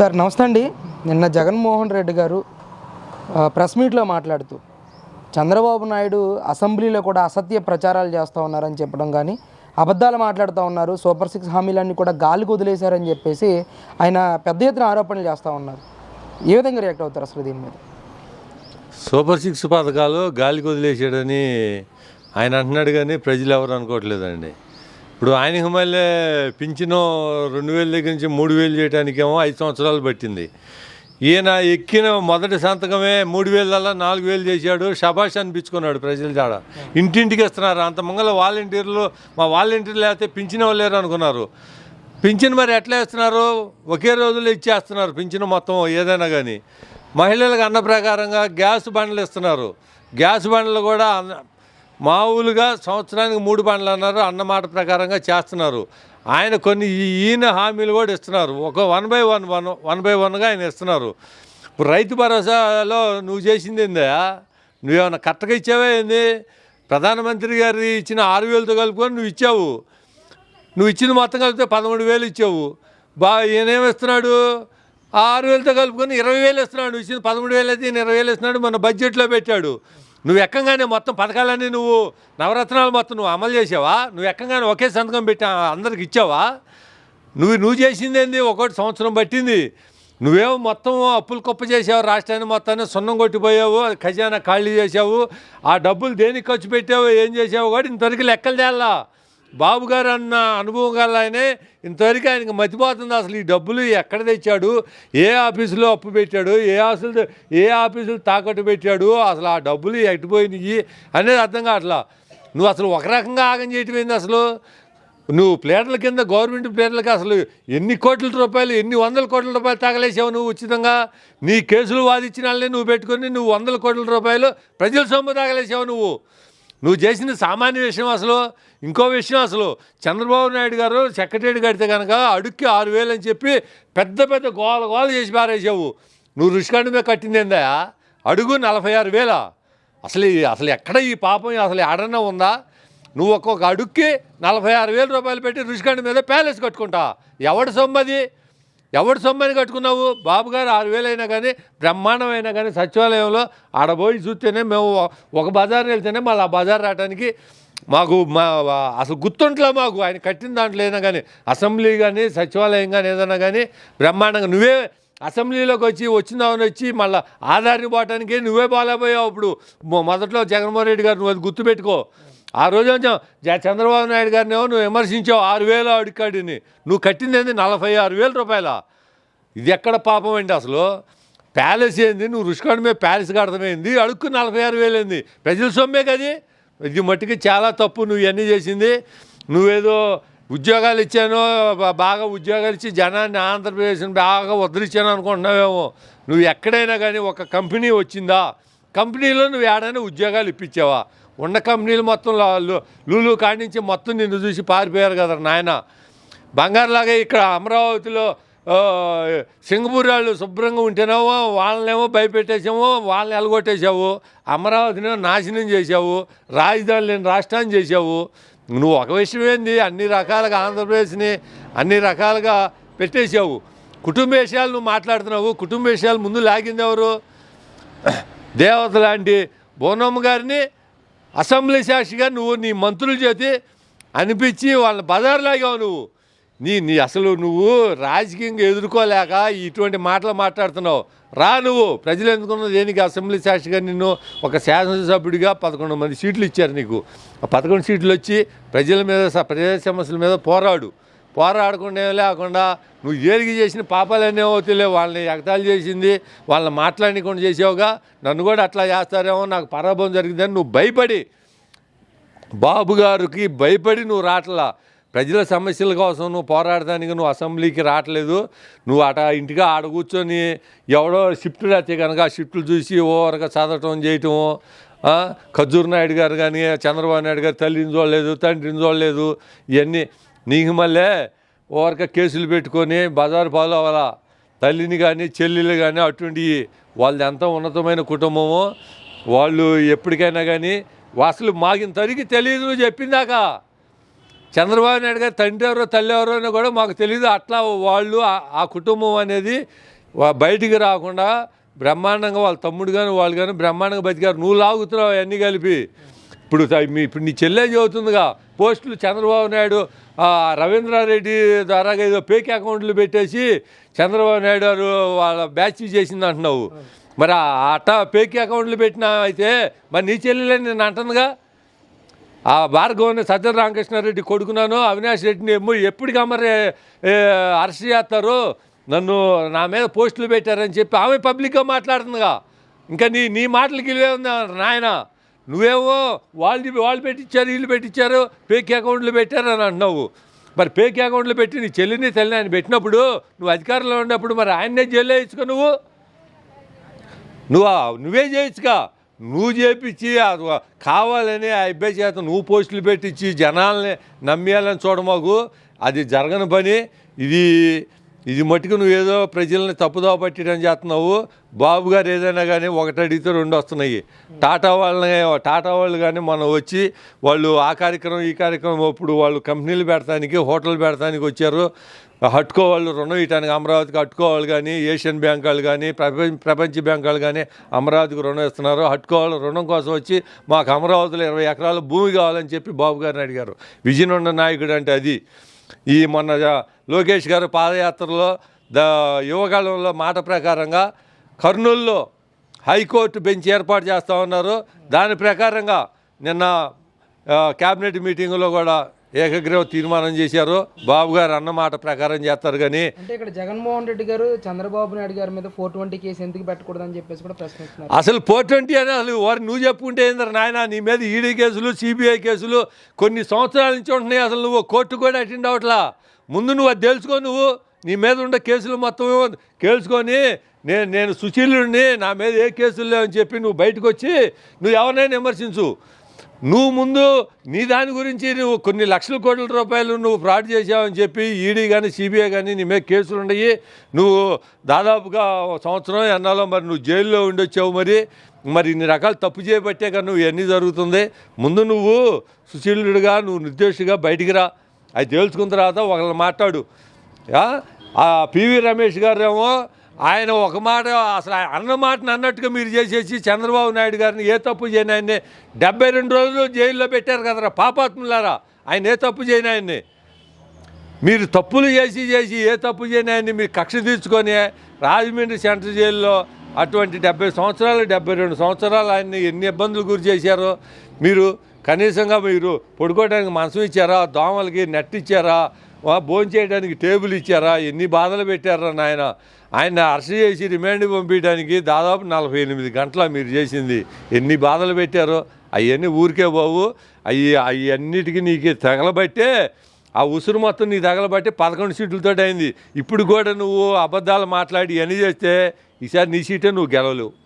Sir నమస్తే అండి. నిన్న జగన్మోహన్ రెడ్డి గారు ప్రెస్ మీట్లో మాట్లాడుతూ చంద్రబాబు నాయుడు అసెంబ్లీలో కూడా అసత్య ప్రచారాలు చేస్తూ ఉన్నారని చెప్పడం కానీ అబద్ధాలు మాట్లాడుతూ ఉన్నారు సూపర్ సిక్స్ హామీలన్నీ కూడా గాలికి వదిలేశారని చెప్పేసి ఆయన పెద్ద ఎత్తున ఆరోపణలు చేస్తూ ఉన్నారు. ఏ విధంగా రియాక్ట్ అవుతారు అసలు దీని మీద? సూపర్ సిక్స్ పథకాలు గాలికి వదిలేసాడని ఆయన అంటున్నాడు కానీ ప్రజలు ఎవరు అనుకోవట్లేదండి. ఇప్పుడు ఆయనకి మళ్ళీ పింఛను రెండు వేల దగ్గర నుంచి మూడు వేలు చేయడానికేమో ఐదు సంవత్సరాలు పట్టింది. ఈయన ఎక్కిన మొదటి సంతకమే మూడు వేలల్లా నాలుగు వేలు చేశాడు. షబాష్ అనిపించుకున్నాడు ప్రజల జాడ. ఇంటింటికి ఇస్తున్నారు అంత మంగళ వాలంటీర్లు మా వాలంటీర్లు లేకపోతే పింఛన్ లేరు అనుకున్నారు. పింఛన్ మరి ఎట్లా ఇస్తున్నారు? ఒకే రోజులో ఇచ్చేస్తున్నారు పింఛను మొత్తం ఏదైనా కానీ మహిళలకు అన్న ప్రకారంగా గ్యాస్ బండ్లు ఇస్తున్నారు. గ్యాస్ బండ్లు కూడా అన్న- మామూలుగా సంవత్సరానికి మూడు పండ్లు అన్నారు అన్నమాట ప్రకారంగా చేస్తున్నారు. ఆయన కొన్ని ఈయన హామీలు కూడా ఇస్తున్నారు. ఒక one by one one one by వన్గా ఆయన ఇస్తున్నారు. ఇప్పుడు రైతు భరోసాలో నువ్వు చేసింది ఏందా? నువ్వేమన్నా కరెక్ట్గా ఇచ్చావా ఏంది? ప్రధానమంత్రి గారు ఇచ్చిన ఆరు వేలతో కలుపుకొని నువ్వు ఇచ్చావు. నువ్వు ఇచ్చిన మొత్తం కలిపితే పదమూడు వేలు ఇచ్చావు. బా ఈయనేమి ఇస్తున్నాడు? ఆరు వేలతో కలుపుకొని ఇరవై వేలు ఇస్తున్నాడు. నువ్వు పదమూడు వేలు అయితే ఈయన ఇరవై వేలు ఇస్తున్నాడు. మన బడ్జెట్లో పెట్టాడు. నువ్వు ఎక్కంగానే మొత్తం పథకాలన్నీ నువ్వు నవరత్నాలు మొత్తం నువ్వు అమలు చేసావా? నువ్వు ఎక్కంగానే ఒకే సంతకం పెట్టి అందరికి ఇచ్చావా? నువ్వు నువ్వు చేసింది ఏంది ఒకటి సంవత్సరం పట్టింది. నువ్వేమో మొత్తం అప్పులు కుప్ప చేసావు రాష్ట్రాన్ని మొత్తాన్ని సున్నం కొట్టిపోయావు ఖజానా ఖాళీ చేసావు ఆ డబ్బులు దేనికి ఖర్చు పెట్టావు ఏం చేసావు? కూడా ఇంతవరకు లెక్కలు తేలా బాబు గారు అన్న అనుభవం గల ఆయనే ఇంతవరకు ఆయనకు మతిపోతుంది అసలు ఈ డబ్బులు ఎక్కడ తెచ్చాడు? ఏ ఆఫీసులో అప్పు పెట్టాడు? ఏ ఆఫీసులు ఏ ఆఫీసులు తాకట్టు పెట్టాడు? అసలు ఆ డబ్బులు ఎట్టుపోయినాయి అనేది అర్థం కావట్లా. నువ్వు అసలు ఒక రకంగా ఆగం చేయటం ఏంది అసలు? నువ్వు ప్లేట్ల కింద గవర్నమెంట్ ప్లేట్లకి అసలు ఎన్ని కోట్ల రూపాయలు ఎన్ని వందల కోట్ల రూపాయలు తగలేసావు నువ్వు ఉచితంగా? నీ కేసులు వాదించిన వాళ్ళని నువ్వు పెట్టుకొని నువ్వు వందల కోట్ల రూపాయలు ప్రజల సొమ్ము తగలేసావు నువ్వు. నువ్వు చేసిన సామాన్య విషయం అసలు ఇంకో విషయం అసలు. చంద్రబాబు నాయుడు గారు సెక్రటరీ కడితే కనుక అడుక్కి ఆరు వేలు అని చెప్పి పెద్ద పెద్ద గోల గోల చేసి పారేసావు. నువ్వు రుషికాండ మీద కట్టిందేందా అడుగు నలభై ఆరు వేల? అసలు ఈ- అసలు ఎక్కడ ఈ పాపం? అసలు ఎడన్నా ఉందా? నువ్వు ఒక్కొక్క అడుక్కి నలభై ఆరు వేల రూపాయలు పెట్టి రుషికాండ మీద ప్యాలెస్ కట్టుకుంటా. ఎవడు సొమ్మది ఎవడు సొమ్మని కట్టుకున్నావు? బాబు గారు ఆరు వేలైనా కానీ బ్రహ్మాండమైనా కానీ సచివాలయంలో ఆడబోయి చూస్తేనే మేము ఒక బజార్ వెళ్తేనే మళ్ళీ ఆ బజార్ రావడానికి మాకు మా అసలు గుర్తుంట్లా మాకు. ఆయన కట్టిన దాంట్లో అయినా కానీ అసెంబ్లీ కానీ సచివాలయం కానీ ఏదైనా కానీ బ్రహ్మాండంగా నువ్వే అసెంబ్లీలోకి వచ్చి వచ్చిందామని వచ్చి మళ్ళీ ఆధార్ని పోవటానికి నువ్వే బాగాలేపోయావు అప్పుడు మొదట్లో జగన్మోహన్ రెడ్డి గారు నువ్వు అది గుర్తుపెట్టుకో. ఆ రోజు కొంచెం జ- చంద్రబాబు నాయుడు గారిని ఏమో నువ్వు విమర్శించావు ఆరు వేలు అడికాడిని నువ్వు కట్టింది ఏంది? నలభై ఆరు వేల రూపాయల? ఇది ఎక్కడ పాపం అండి అసలు? ప్యాలెస్ ఏంది? నువ్వు రుషికాండ్ మీద ప్యాలెస్ కడతమైంది అడుక్కు నలభై ఆరు వేలు ఏంది? ప్రజల సొమ్మే కది ఇది? మట్టుకి చాలా తప్పు. నువ్వు ఇవన్నీ చేసింది. నువ్వేదో ఉద్యోగాలు ఇచ్చాను బాగా ఉద్యోగాలు ఇచ్చి జనాన్ని ఆంధ్రప్రదేశ్ని బాగా వదిలిచ్చాను అనుకుంటున్నావేమో. నువ్వు ఎక్కడైనా కానీ ఒక కంపెనీ వచ్చిందా? కంపెనీలో నువ్వు ఏడైనా ఉద్యోగాలు ఇప్పించావా? ఉన్న కంపెనీలు మొత్తం లూలు కాడి నుంచి మొత్తం నిన్ను చూసి పారిపోయారు కదా నాయన. బంగారులాగా ఇక్కడ అమరావతిలో సింగపూర్ వాళ్ళు శుభ్రంగా ఉంటేనేమో వాళ్ళనేమో భయపెట్టేసాము వాళ్ళని ఎలగొట్టేసావు అమరావతిని నాశనం చేసావు రాజధాని లేని రాష్ట్రాన్ని చేసావు నువ్వు ఒక విషయం ఏంది? అన్ని రకాలుగా ఆంధ్రప్రదేశ్ని అన్ని రకాలుగా పెట్టేశావు. కుటుంబ విషయాలు నువ్వు మాట్లాడుతున్నావు. కుటుంబ విషయాలు ముందు లాగింది ఎవరు? దేవత లాంటి బోనమ్మ గారిని అసెంబ్లీ సాక్షిగా నువ్వు నీ మంత్రుల చేతి అనిపించి వాళ్ళని బజార్లాగావు నువ్వు. నీ నీ అసలు నువ్వు రాజకీయంగా ఎదుర్కోలేక ఇటువంటి మాటలు మాట్లాడుతున్నావు. రా నువ్వు. ప్రజలు ఎందుకున్నది దేనికి? అసెంబ్లీ సాక్షిగా నిన్ను ఒక శాసనసభ్యుడిగా పదకొండు మంది సీట్లు ఇచ్చారు నీకు. ఆ పదకొండు సీట్లు వచ్చి ప్రజల మీద స- ప్రజా సమస్యల మీద పోరాడు. పోరాడకుండా ఏం లేకుండా నువ్వు ఏరిగి చేసిన పాపాలన్నీ అవుతాయి వాళ్ళని ఎగతాళి చేసింది వాళ్ళని మాట్లాడకుండా చేసావుగా. నన్ను కూడా అట్లా చేస్తారేమో నాకు పరాభవం జరిగిందని నువ్వు భయపడి బాబు గారికి భయపడి నువ్వు రావట్లా ప్రజల సమస్యల కోసం నువ్వు పోరాడటానికి నువ్వు అసెంబ్లీకి రావట్లేదు నువ్వు అట ఇంటిగా ఆడ కూర్చొని ఎవడో షిఫ్ట్లు రాతే కనుక ఆ షిఫ్ట్లు చూసి ఓవరగా చదవటం చేయటము ఖజూర్ నాయుడు గారు కానీ చంద్రబాబు నాయుడు గారు తల్లిని చూడలేదు తండ్రిని చూడలేదు ఇవన్నీ నీకు మళ్ళీ ఓరక కేసులు పెట్టుకొని బజారు పాలు అవ్వాలా? తల్లిని కానీ చెల్లెలు కానీ అటువంటి వాళ్ళది ఎంత ఉన్నతమైన కుటుంబమో వాళ్ళు ఎప్పటికైనా కానీ అసలు మాకిన తరిగి తెలియదు నువ్వు చెప్పిందాక. చంద్రబాబు నాయుడు గారు తండ్రి ఎవరో తల్లి ఎవరో అని కూడా మాకు తెలియదు అట్లా వాళ్ళు ఆ- కుటుంబం అనేది బయటికి రాకుండా బ్రహ్మాండంగా వాళ్ళ తమ్ముడు కానీ వాళ్ళు కానీ బ్రహ్మాండంగా బతికారు. నువ్వు లాగుతున్నావు అవన్నీ కలిపి. ఇప్పుడు మీ ఇప్పుడు నీ చెల్లె చదువుతుందిగా. పోస్టులు చంద్రబాబు నాయుడు రవీంద్రారెడ్డి ద్వారా ఏదో పేకి అకౌంట్లు పెట్టేసి చంద్రబాబు నాయుడు గారు వాళ్ళ బ్యాచ్ చేసింది అంటున్నావు. మరి అట్ట ఫేక్ అకౌంట్లు పెట్టినా అయితే మరి నీ చెల్లెలే నేను అంటుందిగా? ఆ భార్గవని సజ్జన రామకృష్ణారెడ్డి కొడుకున్నాను అవినాష్ రెడ్డిని ఏమో ఎప్పటికీ మరి అరెస్ట్ చేస్తారు? నన్ను నా మీద పోస్టులు పెట్టారని చెప్పి ఆమె పబ్లిక్గా మాట్లాడుతుందిగా. ఇంకా నీ నీ మాటలకి ఇవే ఉంది నాయన? నువ్వేవో వాళ్ళు వాళ్ళు పెట్టించారు వీళ్ళు పెట్టించారు ఫేక్ అకౌంట్లు పెట్టారు అని అంటున్నావు. మరి ఫేక్ అకౌంట్లు పెట్టి నీ చెల్లిని తల్లిని ఆయన పెట్టినప్పుడు నువ్వు అధికారంలో ఉన్నప్పుడు మరి ఆయన్నే జైల్లో వేయించుకో నువ్వు? నువ్వు నువ్వే చేయొచ్చుగా నువ్వు చేపించి అది కావాలని ఆ అబ్బాయి చేత నువ్వు పోస్టులు పెట్టించి జనాల్ని నమ్మేయాలని చూడమాకు అది జరగని పని. ఇది ఇది మటుకు నువ్వు ఏదో ప్రజల్ని తప్పుదోవ పట్టడం చేస్తున్నావు. బాబు గారు ఏదైనా కానీ ఒకటి అడిగితే రెండు వస్తున్నాయి. టాటా వాళ్ళని టాటా వాళ్ళు కానీ మనం వచ్చి వాళ్ళు ఆ కార్యక్రమం ఈ కార్యక్రమం అప్పుడు వాళ్ళు కంపెనీలు పెడతానికి హోటల్ పెడతానికి వచ్చారు. హట్కో వాళ్ళు రుణం ఇవ్వడానికి అమరావతికి హట్కో వాళ్ళు కానీ ఏషియన్ బ్యాంక్ వాళ్ళు కానీ ప్రపంచ ప్రపంచ బ్యాంక్ వాళ్ళు కానీ అమరావతికి రుణం ఇస్తున్నారు. హట్కో వాళ్ళు రుణం కోసం వచ్చి మాకు అమరావతిలో ఇరవై ఎకరాల భూమి కావాలని చెప్పి బాబు గారిని అడిగారు. విజయనుండ నాయకుడు అంటే అది. ఈ మొన్న లోకేష్ గారు పాదయాత్రలో ద యువకాలంలో మాట ప్రకారంగా కర్నూలులో హైకోర్టు బెంచ్ ఏర్పాటు చేస్తూ ఉన్నారు. దాని ప్రకారంగా నిన్న క్యాబినెట్ మీటింగ్లో కూడా ఏకగ్రీవ తీర్మానం చేశారు. బాబు గారు అన్న మాట ప్రకారం చేస్తారు కానీ అంటే ఇక్కడ జగన్మోహన్ రెడ్డి గారు చంద్రబాబు నాయుడు గారి మీద ఫోర్ ట్వంటీ కేసు ఎందుకు పెట్టకూడదని చెప్పేసి కూడా ప్రశ్నిస్తున్నారు. అసలు ఫోర్ ట్వంటీ అని అసలు వారు నువ్వు చెప్పుకుంటే ఏందరు నాయన నీ మీద ఈడీ కేసులు సిబిఐ కేసులు కొన్ని సంవత్సరాల నుంచి ఉంటున్నాయి అసలు నువ్వు కోర్టు కూడా అటెండ్ అవట్లా ముందు నువ్వు అది తెలుసుకో నువ్వు. నీ మీద ఉండే కేసులు మొత్తం కేల్చుకొని నేను నేను సుశీలుడిని నా మీద ఏ కేసులు లేవని చెప్పి నువ్వు బయటకు వచ్చి నువ్వు ఎవరినైనా విమర్శించు. నువ్వు ముందు నీ దాని గురించి నువ్వు కొన్ని లక్షల కోట్ల రూపాయలు నువ్వు ఫ్రాడ్ చేసావని చెప్పి ఈడీ కానీ సిబిఐ కానీ నీ మీద కేసులు ఉన్నాయి నువ్వు దాదాపుగా సంవత్సరం ఎన్నాలో మరి నువ్వు జైల్లో ఉండొచ్చావు మరి. మరి ఇన్ని రకాలు తప్పు చేయబట్టే కానీ నువ్వు ఎన్ని జరుగుతుంది. ముందు నువ్వు సుశీలుడిగా నువ్వు నిర్దోషిగా బయటికి రా. అది తేల్చుకున్న తర్వాత ఒకళ్ళు మాట్లాడు. ఆ పివి రమేష్ గారు ఏమో ఆయన ఒక మాట అసలు ఆయన అన్న మాటను అన్నట్టుగా మీరు చేసేసి చంద్రబాబు నాయుడు గారిని ఏ తప్పు చేయని ఆయన్ని డెబ్బై రెండు రోజులు జైల్లో పెట్టారు కదరా పాపాత్ములారా. ఆయన ఏ తప్పు చేయని ఆయన్ని. మీరు తప్పులు చేసి చేసి ఏ తప్పు చేయని ఆయన్ని మీరు కక్ష తీర్చుకొని రాజమండ్రి సెంట్రల్ జైల్లో అటువంటి డెబ్బై సంవత్సరాలు డెబ్బై రెండు సంవత్సరాలు ఆయన్ని ఎన్ని ఇబ్బందులు గురి చేశారో మీరు కనీసంగా మీరు పడుకోవడానికి మనసు ఇచ్చారా దోమలకి నెట్ ఇచ్చారా భోజనం చేయడానికి టేబుల్ ఇచ్చారా? ఎన్ని బాధలు పెట్టారా నాయన? ఆయన అరెస్ట్ చేసి రిమాండ్ పంపించడానికి దాదాపు నలభై ఎనిమిది గంటల మీరు చేసింది. ఎన్ని బాధలు పెట్టారో? అవన్నీ ఊరికే బాబు అవి అవన్నిటికీ నీకు తగలబట్టే ఆ ఉసురు మొత్తం నీ తగలబట్టి పదకొండు సీట్లతో అయింది. ఇప్పుడు కూడా నువ్వు అబద్ధాలు మాట్లాడి ఇవన్నీ చేస్తే ఈసారి నీ సీటే నువ్వు గెలవలేవు.